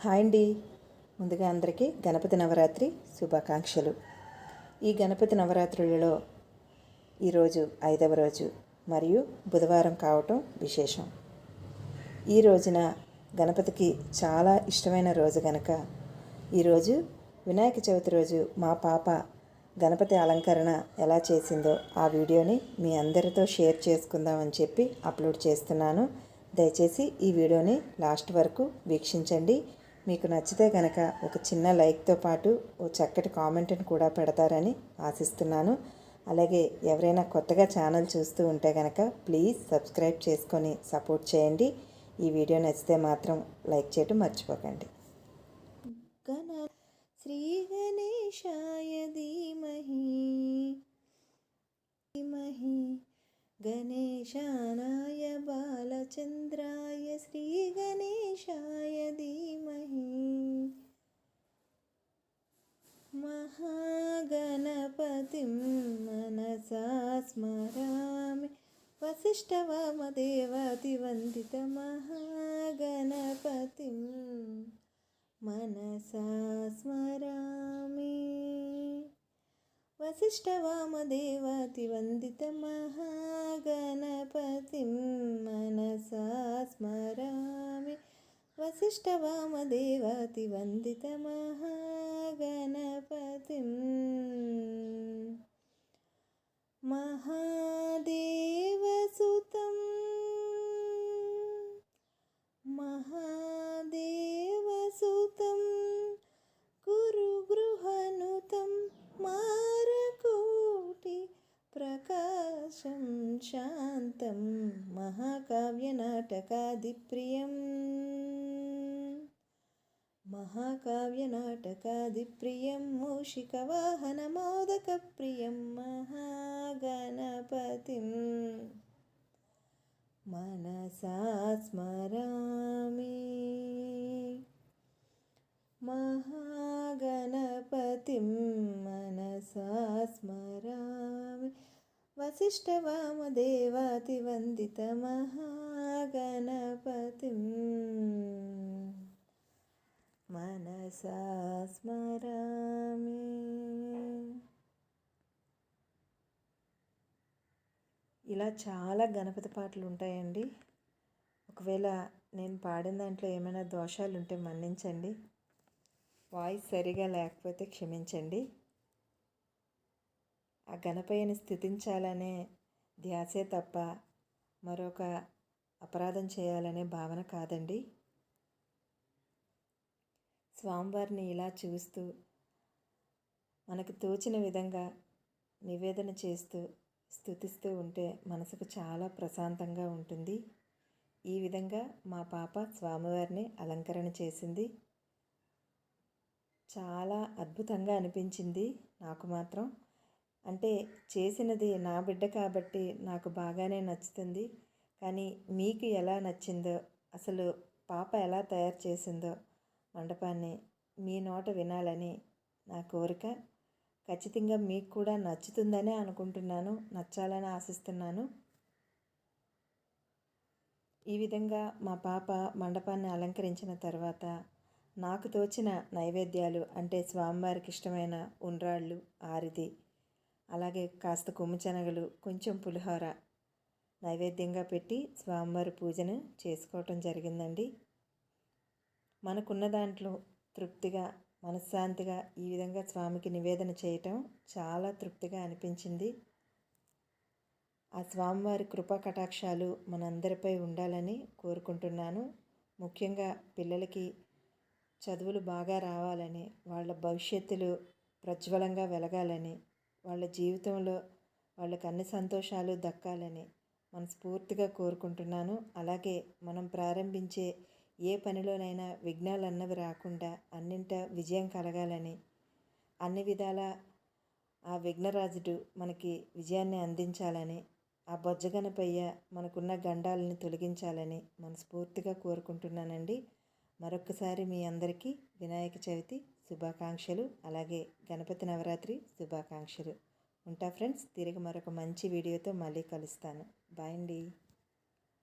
Hi అండి. ముందుగా అందరికీ గణపతి నవరాత్రి శుభాకాంక్షలు. ఈ గణపతి నవరాత్రులలో ఈరోజు ఐదవ రోజు మరియు బుధవారం కావటం విశేషం. ఈ రోజున గణపతికి చాలా ఇష్టమైన రోజు గనక ఈరోజు వినాయక చవితి రోజు మా పాప గణపతి అలంకరణ ఎలా చేసిందో ఆ వీడియోని మీ అందరితో షేర్ చేసుకుందామని చెప్పి అప్లోడ్ చేస్తున్నాను. దయచేసి ఈ వీడియోని లాస్ట్ వరకు వీక్షించండి. మీకు నచ్చితే కనుక ఒక చిన్న లైక్తో పాటు ఓ చక్కటి కామెంట్ని కూడా పెడతారని ఆశిస్తున్నాను. అలాగే ఎవరైనా కొత్తగా ఛానల్ చూస్తూ ఉంటే కనుక ప్లీజ్ సబ్స్క్రైబ్ చేసుకొని సపోర్ట్ చేయండి. ఈ వీడియో నచ్చితే మాత్రం లైక్ చేయటం మర్చిపోకండి. శ్రీ గణేశాయ ధీమహి ధీమహి గణేశానాయ బాలచంద్రాయ శ్రీ स्मरामि। वसिष्ठवामदेवातिवन्दितमहागणपतिं मनसा स्मरामि। वसिष्ठवामदेवातिवन्दितमहागणपतिं मनसा स्मरामि। वसिष्ठवामदेवातिवन्दितमहागणपतिं ప్రకాశం శాంతం మహాకావ్య నాటకాది ప్రియం మహాకావ్య నాటకాది ప్రియం మూషిక వాహన మోదక ప్రియం మహాగణపతిం మనసా స్మరామి. మహాగణపతిం वसिष्ठवामदेवातिवन्दितमहागणपतिम् మనసా స్మరామి ఇలా చాలా గణపతి పాటలు ఉంటాయండి ఒకవేళ నేను పాడిన దాంట్లో ఏమైనా దోషాలు ఉంటే మన్నించండి వాయిస్ సరిగా లేకపోతే క్షమించండి ఆ గణపయ్యని స్థుతించాలనే ధ్యాసే తప్ప మరొక అపరాధం చేయాలనే భావన కాదండి. స్వామివారిని ఇలా చూస్తూ మనకు తోచిన విధంగా నివేదన చేస్తూ స్థుతిస్తూ ఉంటే మనసుకు చాలా ప్రశాంతంగా ఉంటుంది. ఈ విధంగా మా పాప స్వామివారిని అలంకరణ చేసింది. చాలా అద్భుతంగా అనిపించింది నాకు మాత్రం. అంటే చేసినది నా బిడ్డ కాబట్టి నాకు బాగానే నచ్చుతుంది. కానీ మీకు ఎలా నచ్చిందో అసలు పాప ఎలా తయారు చేసిందో మండపాన్ని మీ నోట వినాలని నా కోరిక. ఖచ్చితంగా మీకు కూడా నచ్చుతుందనే అనుకుంటున్నాను నచ్చాలని ఆశిస్తున్నాను. ఈ విధంగా మా పాప మండపాన్ని అలంకరించిన తర్వాత నాకు తోచిన నైవేద్యాలు అంటే స్వామివారికి ఇష్టమైన ఉండ్రాళ్ళు ఆరిది అలాగే కాస్త కొమ్ముచెనగలు కొంచెం పులిహోర నైవేద్యంగా పెట్టి స్వామివారి పూజను చేసుకోవటం జరిగిందండి. మనకున్న దాంట్లో తృప్తిగా మనశ్శాంతిగా ఈ విధంగా స్వామికి నివేదన చేయటం చాలా తృప్తిగా అనిపించింది. ఆ స్వామివారి కృపా కటాక్షాలు మనందరిపై ఉండాలని కోరుకుంటున్నాను. ముఖ్యంగా పిల్లలకి చదువులు బాగా రావాలని వాళ్ళ భవిష్యత్తులు ప్రజ్వలంగా వెలగాలని వాళ్ళ జీవితంలో వాళ్ళకి అన్ని సంతోషాలు దక్కాలని మనస్ఫూర్తిగా కోరుకుంటున్నాను. అలాగే మనం ప్రారంభించే ఏ పనిలోనైనా విఘ్నాలు అన్నవి రాకుండా అన్నింట విజయం కలగాలని అన్ని విధాల ఆ విఘ్నరాజుడు మనకి విజయాన్ని అందించాలని ఆ బొజ్జగనపయ్య మనకున్న గండాలని తొలగించాలని మనస్ఫూర్తిగా కోరుకుంటున్నానండి. మరొకసారి మీ అందరికీ వినాయక చవితి శుభాకాంక్షలు. అలాగే గణపతి నవరాత్రి శుభాకాంక్షలు. ఉంటా ఫ్రెండ్స్ తిరిగి మరొక మంచి వీడియోతో మళ్ళీ కలుస్తాను. బాయ్ అండి.